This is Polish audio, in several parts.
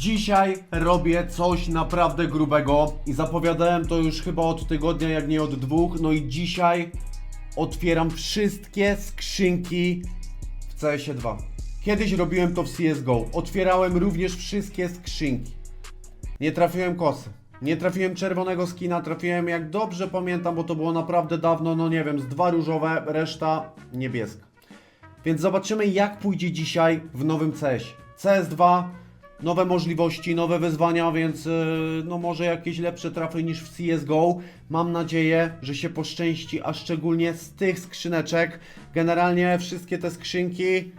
Dzisiaj robię coś naprawdę grubego i zapowiadałem to już chyba od tygodnia, jak nie od dwóch. No i dzisiaj otwieram wszystkie skrzynki w CS 2. Kiedyś robiłem to w CSGO. Otwierałem również wszystkie skrzynki. Nie trafiłem kosy. Nie trafiłem czerwonego skina, trafiłem jak dobrze pamiętam, bo to było naprawdę dawno, no nie wiem, z dwa różowe, reszta niebieska. Więc zobaczymy jak pójdzie dzisiaj w nowym CS. CS2, nowe możliwości, nowe wyzwania, więc yy, no może jakieś lepsze trafy niż w CSGO. Mam nadzieję, że się poszczęści, a szczególnie z tych skrzyneczek. Generalnie wszystkie te skrzynki,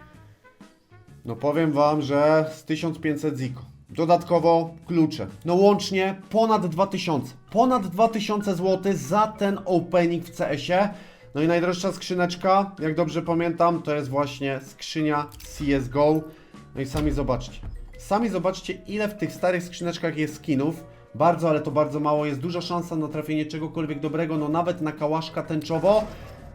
no powiem Wam, że z 1500 ziko. Dodatkowo klucze. No łącznie ponad 2000. Ponad 2000 zł za ten opening w CS-ie. No i najdroższa skrzyneczka, jak dobrze pamiętam, to jest właśnie skrzynia CSGO. No i sami zobaczcie. Sami zobaczcie, ile w tych starych skrzyneczkach jest skinów. Bardzo, ale to bardzo mało. Jest duża szansa na trafienie czegokolwiek dobrego, no nawet na kałaszka tęczowo.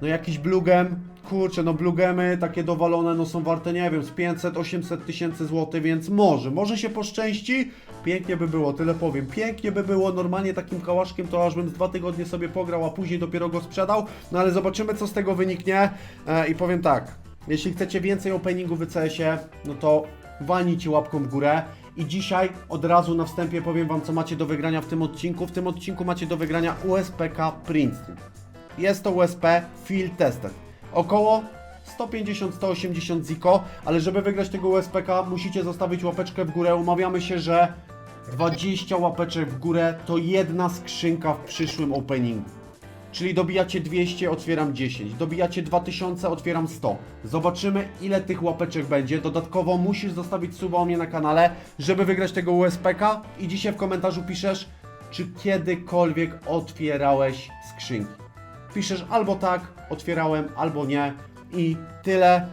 No jakiś blugem, kurczę, no blugemy takie dowalone, no są warte, nie wiem, z 500-800 tysięcy złotych, więc może, może się poszczęści. Pięknie by było, tyle powiem. Pięknie by było, normalnie takim kałaszkiem to aż bym z dwa tygodnie sobie pograł, a później dopiero go sprzedał. No ale zobaczymy, co z tego wyniknie. E, I powiem tak, jeśli chcecie więcej openingu w CS-ie, no to walnijcie łapką w górę. I dzisiaj od razu na wstępie powiem Wam, co macie do wygrania w tym odcinku. W tym odcinku macie do wygrania USPK Princeton. Jest to USP Field Tested. Około 150-180 ziko, ale żeby wygrać tego USPK musicie zostawić łapeczkę w górę. Umawiamy się, że 20 łapeczek w górę to jedna skrzynka w przyszłym openingu. Czyli dobijacie 200, otwieram 10. Dobijacie 2000, otwieram 100. Zobaczymy, ile tych łapeczek będzie. Dodatkowo musisz zostawić suba u mnie na kanale, żeby wygrać tego USPK. I dzisiaj w komentarzu piszesz, czy kiedykolwiek otwierałeś skrzynki. Piszesz albo tak, otwierałem, albo nie. I tyle.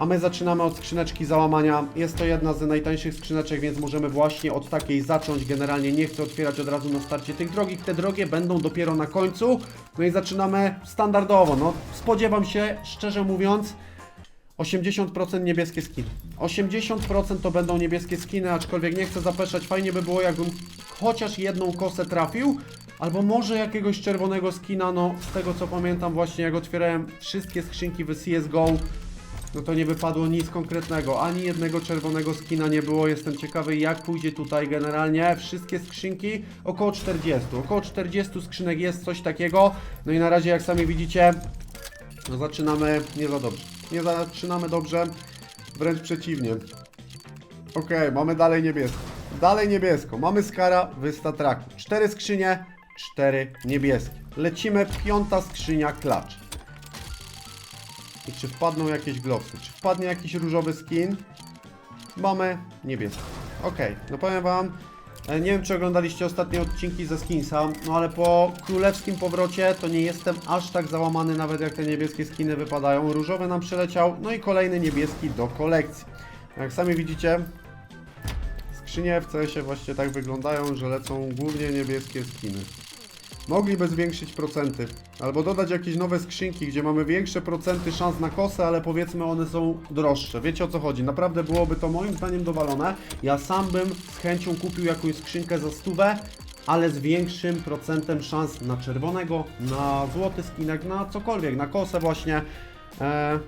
A my zaczynamy od skrzyneczki załamania. Jest to jedna z najtańszych skrzyneczek, więc możemy właśnie od takiej zacząć. Generalnie nie chcę otwierać od razu na starcie tych drogich. Te drogie będą dopiero na końcu. No i zaczynamy standardowo. No, spodziewam się, szczerze mówiąc, 80% niebieskie skiny. 80% to będą niebieskie skiny, aczkolwiek nie chcę zapeszać. Fajnie by było, jakbym chociaż jedną kosę trafił. Albo może jakiegoś czerwonego skina, no z tego co pamiętam właśnie jak otwierałem wszystkie skrzynki w CSGO, no to nie wypadło nic konkretnego, ani jednego czerwonego skina nie było. Jestem ciekawy jak pójdzie tutaj generalnie. Wszystkie skrzynki około 40, około 40 skrzynek jest coś takiego. No i na razie jak sami widzicie, no zaczynamy nie za dobrze. Nie zaczynamy dobrze, wręcz przeciwnie. Okej, mamy dalej niebiesko. Dalej niebiesko. Mamy Skara w statraku. Cztery skrzynie, cztery niebieskie. Lecimy, piąta skrzynia klacz. I czy wpadną jakieś glowsy? Czy wpadnie jakiś różowy skin? Mamy niebieski. Okej, no powiem wam, e, nie wiem czy oglądaliście ostatnie odcinki ze Skinsa, no ale po królewskim powrocie to nie jestem aż tak załamany nawet jak te niebieskie skiny wypadają. Różowy nam przyleciał, no i kolejny niebieski do kolekcji. Jak sami widzicie, skrzynie w CS-ie właśnie tak wyglądają, że lecą głównie niebieskie skiny. Mogliby zwiększyć procenty, albo dodać jakieś nowe skrzynki, gdzie mamy większe procenty szans na kosę, ale powiedzmy one są droższe. Wiecie o co chodzi? Naprawdę byłoby to moim zdaniem dowalone. Ja sam bym z chęcią kupił jakąś skrzynkę za stówę, ale z większym procentem szans na czerwonego, na złoty skinek, na cokolwiek, na kosę właśnie. Eee,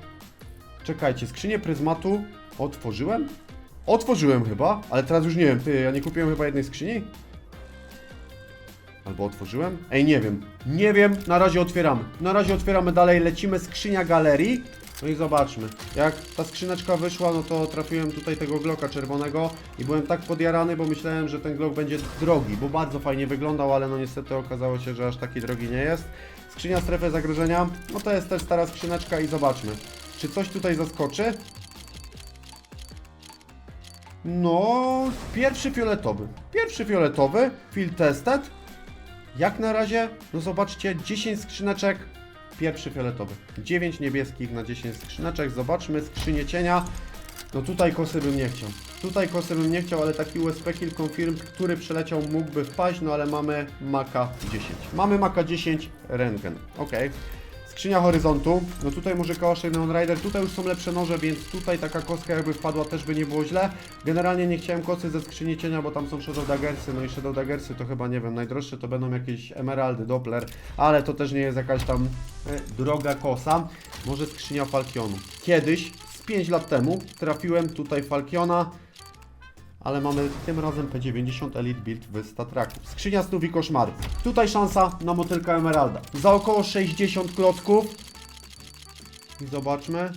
czekajcie, skrzynię pryzmatu otworzyłem? Otworzyłem chyba, ale teraz już nie wiem, ty, ja nie kupiłem chyba jednej skrzyni? Albo otworzyłem? Ej, nie wiem. Nie wiem, na razie otwieramy. Na razie otwieramy dalej, lecimy skrzynia galerii. No i zobaczmy. Jak ta skrzyneczka wyszła, no to trafiłem tutaj tego Glocka czerwonego i byłem tak podjarany, bo myślałem, że ten Glock będzie drogi, bo bardzo fajnie wyglądał, ale no niestety okazało się, że aż taki drogi nie jest. Skrzynia strefy zagrożenia, no to jest też stara skrzyneczka i zobaczmy. Czy coś tutaj zaskoczy? No, pierwszy fioletowy. Pierwszy fioletowy, field tested. Jak na razie, no zobaczcie, 10 skrzyneczek, pierwszy fioletowy. 9 niebieskich na 10 skrzyneczek. Zobaczmy skrzynię cienia. No tutaj kosy bym nie chciał. Tutaj kosy bym nie chciał, ale taki USP Kill Confirm, który przeleciał mógłby wpaść, no ale mamy Maka 10. Mamy Maka 10, Rengen. Ok. Skrzynia horyzontu. No tutaj może Kałaszek Neon Rider. Tutaj już są lepsze noże, więc tutaj taka kostka jakby wpadła też by nie było źle. Generalnie nie chciałem kosy ze skrzyni cienia, bo tam są Shadow Daggersy. No i Shadow Daggersy to chyba nie wiem, najdroższe to będą jakieś emeraldy, Doppler, ale to też nie jest jakaś tam e, droga kosa. Może skrzynia Falkionu. Kiedyś, z 5 lat temu, trafiłem tutaj Falkiona ale mamy tym razem P90 Elite Build w Statraku. Skrzynia snów i koszmarów. Tutaj szansa na motylka Emeralda. Za około 60 klocków. I zobaczmy.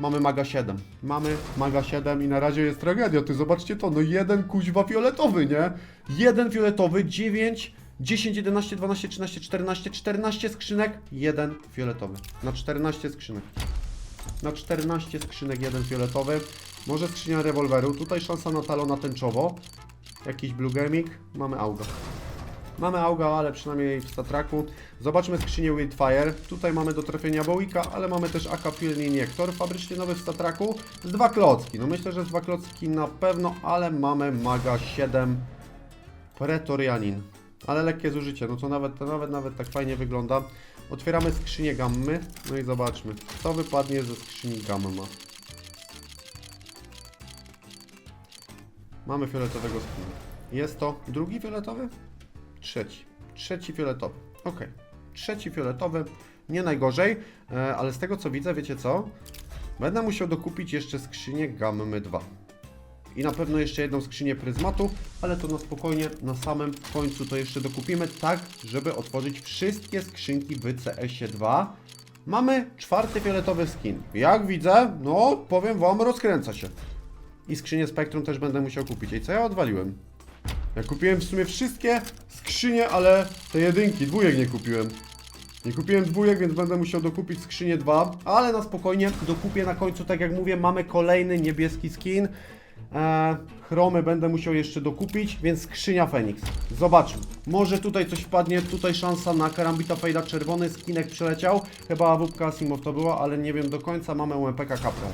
Mamy Maga 7. Mamy Maga 7 i na razie jest tragedia. Ty zobaczcie to, no jeden kuźwa fioletowy, nie? Jeden fioletowy, 9, 10, 11, 12, 13, 14, 14 skrzynek, jeden fioletowy. Na 14 skrzynek. Na 14 skrzynek jeden fioletowy. Może skrzynia rewolweru. Tutaj szansa na talona tęczowo. Jakiś blue gaming. Mamy auga. Mamy auga, ale przynajmniej w statraku. Zobaczmy skrzynię Wildfire. Tutaj mamy do trafienia Bowika, ale mamy też AK Pilny Iniektor, fabrycznie nowy w statraku. Z dwa klocki. No myślę, że z dwa klocki na pewno, ale mamy Maga 7 Pretorianin. Ale lekkie zużycie, no to nawet, to nawet, nawet tak fajnie wygląda. Otwieramy skrzynię gammy, no i zobaczmy, co wypadnie ze skrzyni gamma. Mamy fioletowego skina. Jest to drugi fioletowy? Trzeci. Trzeci fioletowy. Ok. Trzeci fioletowy. Nie najgorzej, e, ale z tego co widzę, wiecie co? Będę musiał dokupić jeszcze skrzynię Gammy 2. I na pewno jeszcze jedną skrzynię pryzmatu, ale to na spokojnie, na samym końcu to jeszcze dokupimy, tak, żeby otworzyć wszystkie skrzynki w CS-ie 2. Mamy czwarty fioletowy skin. Jak widzę, no powiem wam, rozkręca się. I skrzynię Spektrum też będę musiał kupić. I co ja odwaliłem? Ja kupiłem w sumie wszystkie skrzynie, ale te jedynki, dwójek nie kupiłem. Nie kupiłem dwójek, więc będę musiał dokupić skrzynię 2, ale na spokojnie dokupię na końcu, tak jak mówię, mamy kolejny niebieski skin. Eee, chromy będę musiał jeszcze dokupić, więc skrzynia Fenix. Zobaczmy. Może tutaj coś wpadnie, tutaj szansa na Karambita Fejda czerwony, skinek przeleciał. Chyba AWP Asimow to była, ale nie wiem do końca, mamy UMPK Capral.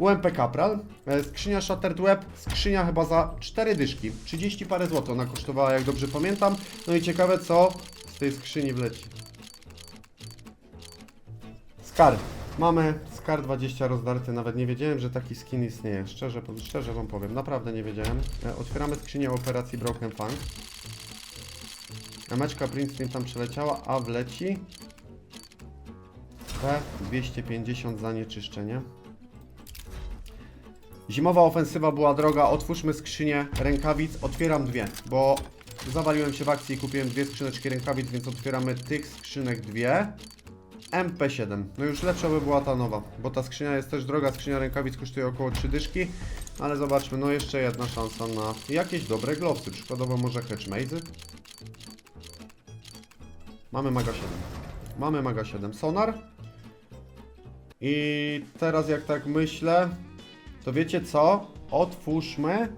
UMP Capral, e, skrzynia Shattered Web, skrzynia chyba za 4 dyszki, 30 parę złotych ona kosztowała, jak dobrze pamiętam. No i ciekawe co z tej skrzyni wleci. Skar. Mamy Skar 20 rozdarty, nawet nie wiedziałem, że taki skin istnieje. Szczerze, szczerze wam powiem, naprawdę nie wiedziałem. E, Otwieramy skrzynię operacji Broken Fang. Emeczka Princeton tam przeleciała, a wleci P250 zanieczyszczenie. Zimowa ofensywa była droga, otwórzmy skrzynię rękawic, otwieram dwie, bo zawaliłem się w akcji i kupiłem dwie skrzyneczki rękawic, więc otwieramy tych skrzynek dwie. MP7, no już lepsza by była ta nowa, bo ta skrzynia jest też droga, skrzynia rękawic kosztuje około 3 dyszki, ale zobaczmy, no jeszcze jedna szansa na jakieś dobre glowsy, przykładowo może Hatchmazy. Mamy Maga 7, mamy Maga 7, Sonar. I teraz jak tak myślę, to wiecie co? Otwórzmy.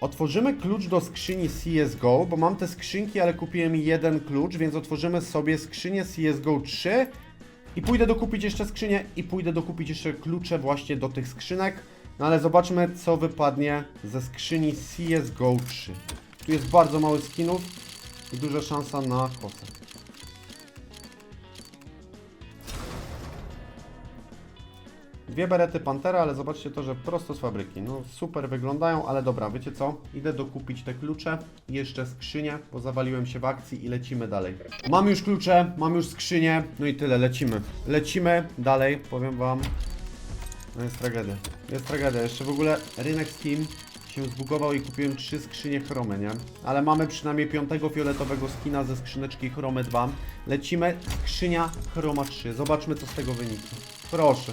Otworzymy klucz do skrzyni CSGO, bo mam te skrzynki, ale kupiłem jeden klucz, więc otworzymy sobie skrzynię CSGO 3 i pójdę dokupić jeszcze skrzynię i pójdę dokupić jeszcze klucze właśnie do tych skrzynek. No ale zobaczmy, co wypadnie ze skrzyni CSGO 3. Tu jest bardzo mało skinów i duża szansa na kosę. Dwie berety Pantera, ale zobaczcie to, że prosto z fabryki. No super wyglądają, ale dobra, wiecie co? Idę dokupić te klucze jeszcze skrzynię, bo zawaliłem się w akcji i lecimy dalej. Mam już klucze, mam już skrzynię, no i tyle, lecimy. Lecimy dalej, powiem wam. No jest tragedia. Jest tragedia. Jeszcze w ogóle rynek Steam się zbugował i kupiłem trzy skrzynie chromy, nie? Ale mamy przynajmniej piątego fioletowego skina ze skrzyneczki chromy 2. Lecimy, skrzynia chroma 3. Zobaczmy co z tego wyniknie. Proszę.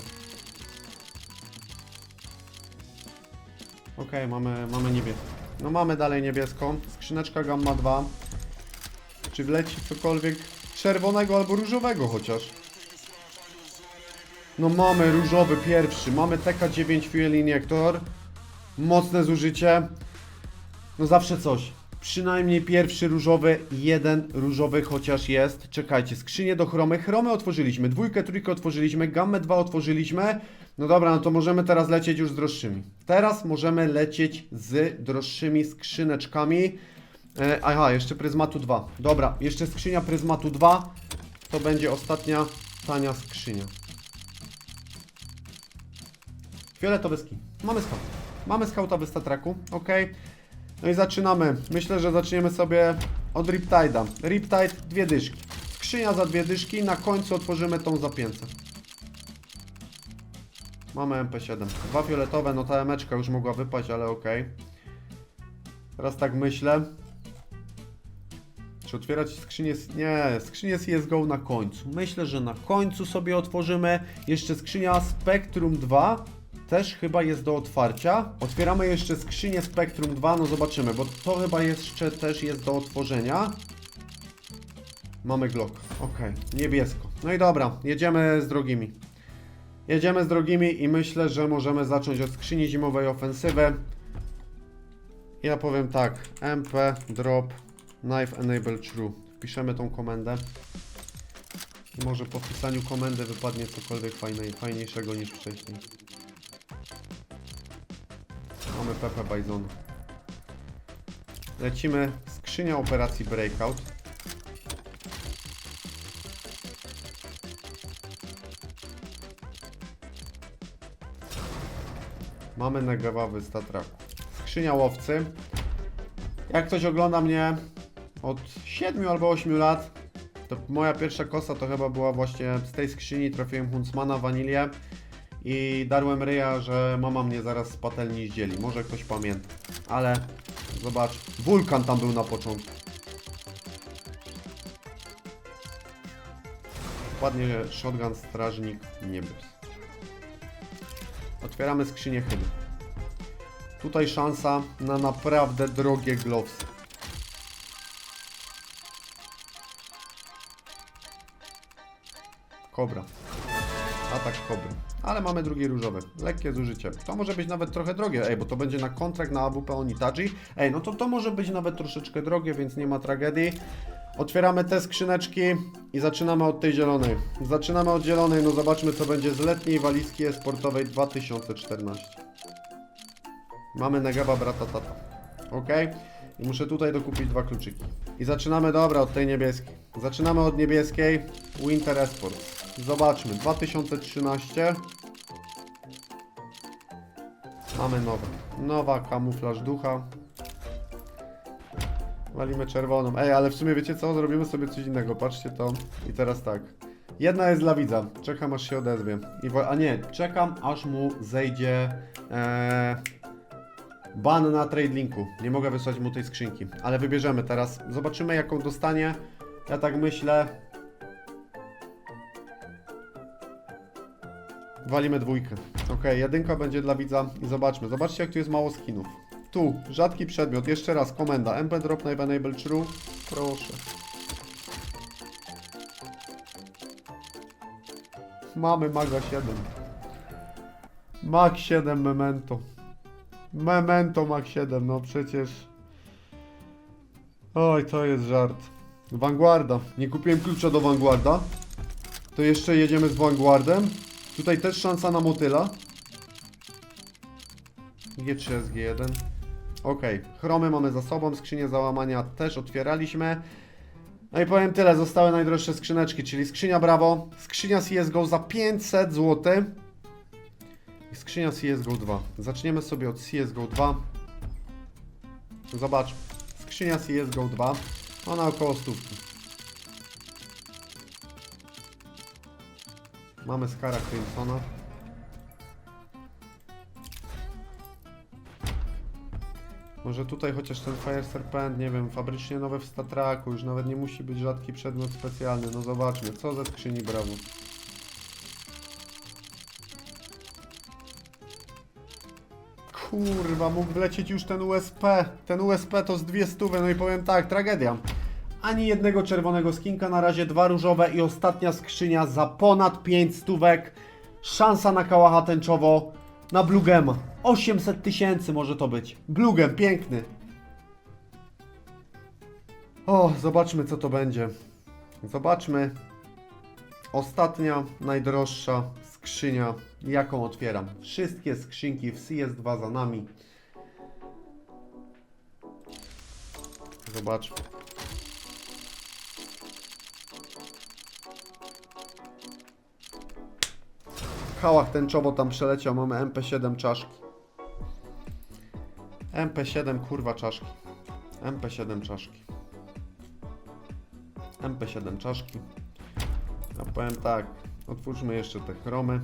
Okej, mamy, mamy niebieską. No mamy dalej niebieską. Skrzyneczka Gamma 2. Czy wleci cokolwiek czerwonego albo różowego chociaż? No mamy różowy pierwszy. Mamy TK9 Fuel Injector. Mocne zużycie. No zawsze coś. Przynajmniej pierwszy różowy, jeden różowy chociaż jest. Czekajcie, skrzynię do chromy. Chromy otworzyliśmy, dwójkę, trójkę otworzyliśmy, gammę 2 otworzyliśmy. No dobra, no to możemy teraz lecieć już z droższymi. Teraz możemy lecieć z droższymi skrzyneczkami. E, aha, jeszcze pryzmatu 2. Dobra, jeszcze skrzynia pryzmatu 2. to będzie ostatnia tania skrzynia. Fioletowy skin. Mamy scout. Mamy scouta w statraku, ok. No i zaczynamy. Myślę, że zaczniemy sobie od Riptide'a. Riptide, dwie dyszki. Skrzynia za dwie dyszki, na końcu otworzymy tą za 500. Mamy MP7. Dwa fioletowe, no ta emeczka już mogła wypaść, ale ok. Teraz tak myślę. Czy otwierać skrzynię? Nie, skrzynię CSGO na końcu. Myślę, że na końcu sobie otworzymy. Jeszcze skrzynia Spectrum 2. Też chyba jest do otwarcia. Otwieramy jeszcze skrzynię Spectrum 2, no zobaczymy, bo to chyba jeszcze też jest do otworzenia. Mamy Glock. Ok, niebiesko. No i dobra, jedziemy z drogimi. Jedziemy z drogimi i myślę, że możemy zacząć od skrzyni zimowej ofensywy. Ja powiem tak, MP, drop, knife enable true. Wpiszemy tą komendę. I może po wpisaniu komendy wypadnie cokolwiek fajniejszego niż wcześniej. Mamy Pepe Bison. Lecimy skrzynia operacji Breakout. Mamy negawawy statraku. Skrzynia łowcy. Jak ktoś ogląda mnie od 7 albo 8 lat, to moja pierwsza kosa to chyba była właśnie z tej skrzyni. Trafiłem Huntsmana, wanilię i darłem ryja, że mama mnie zaraz z patelni zdzieli. Może ktoś pamięta, ale zobacz, wulkan tam był na początku. Ładnie shotgun strażnik niebios. Otwieramy skrzynię chyba. Tutaj szansa na naprawdę drogie glowsy. Kobra. Atak kobry. Ale mamy drugi różowy. Lekkie zużycie. To może być nawet trochę drogie. Ej, bo to będzie na kontrakt na AWP Onitaji. Ej, no to to może być nawet troszeczkę drogie, więc nie ma tragedii. Otwieramy te skrzyneczki i zaczynamy od tej zielonej. Zaczynamy od zielonej, no zobaczmy co będzie z letniej walizki sportowej 2014. Mamy Negaba brata tata. Ok? I muszę tutaj dokupić dwa kluczyki. I zaczynamy, dobra, od tej niebieskiej. Zaczynamy od niebieskiej. Winter Esport. Zobaczmy, 2013. Mamy nowe. Nowa kamuflaż ducha. Walimy czerwoną. Ej, ale w sumie wiecie co? Zrobimy sobie coś innego. Patrzcie to. I teraz tak. Jedna jest dla widza. Czekam aż się odezwie. I wo- a nie, czekam aż mu zejdzie e, ban na trade linku. Nie mogę wysłać mu tej skrzynki. Ale wybierzemy teraz. Zobaczymy jaką dostanie. Ja tak myślę. Walimy dwójkę. Ok, jedynka będzie dla widza i zobaczmy. Zobaczcie jak tu jest mało skinów. Tu, rzadki przedmiot, jeszcze raz, komenda. MP drop knife enable true. Proszę. Mamy Maga 7. Mag 7 Memento. Memento Mag 7, no przecież. Oj, to jest żart. Vanguarda. Nie kupiłem klucza do Vanguarda. To jeszcze jedziemy z Vanguardem. Tutaj też szansa na motyla. G3, SG1. Ok, chromy mamy za sobą, skrzynię załamania też otwieraliśmy. No i powiem tyle, zostały najdroższe skrzyneczki, czyli skrzynia Bravo, skrzynia CSGO za 500 zł i skrzynia CSGO 2. Zaczniemy sobie od CSGO 2. Zobacz, skrzynia CSGO 2, ona około stówki. Mamy Skara Crimsona. Może tutaj chociaż ten Fire Serpent, nie wiem, fabrycznie nowe w Statraku, już nawet nie musi być rzadki przedmiot specjalny. No zobaczmy, co ze skrzyni Bravo. Kurwa, mógł wlecieć już ten USP. Ten USP to z dwie stówy, no i powiem tak, tragedia. Ani jednego czerwonego skinka, na razie dwa różowe i ostatnia skrzynia za ponad 5 stówek. Szansa na kałacha tęczowo na Blugema. 800 tysięcy może to być. Blugem, piękny. O, zobaczmy co to będzie. Zobaczmy. Ostatnia, najdroższa skrzynia, jaką otwieram. Wszystkie skrzynki w CS2 za nami. Zobaczmy. Hałach tęczowo tam przeleciał. Mamy MP7 czaszki. MP7 kurwa czaszki. MP7 czaszki. MP7 czaszki. Ja powiem tak, otwórzmy jeszcze te chromy.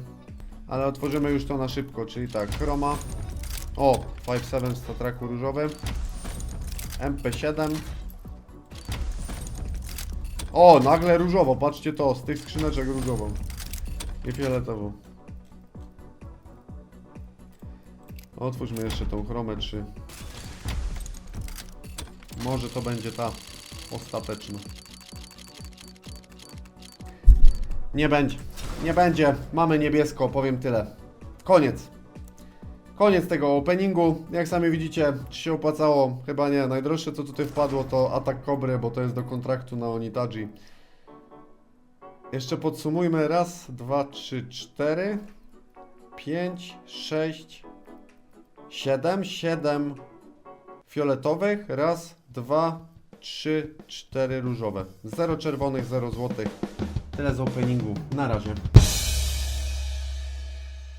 Ale otworzymy już to na szybko, czyli tak, chroma. O, 5.7 w statraku różowy. MP7. O, nagle różowo, patrzcie to, z tych skrzyneczek różową. I fioletową. Otwórzmy jeszcze tą chromę 3. Może to będzie ta ostateczna. Nie będzie. Nie będzie. Mamy niebiesko, powiem tyle. Koniec. Koniec tego openingu. Jak sami widzicie, czy się opłacało? Chyba nie. Najdroższe co tutaj wpadło to atak kobry, bo to jest do kontraktu na Onitaji. Jeszcze podsumujmy. Raz, dwa, trzy, cztery, pięć, sześć, siedem, siedem fioletowych. Raz, dwa, trzy, cztery różowe. Zero czerwonych, zero złotych. Tyle z openingu. Na razie.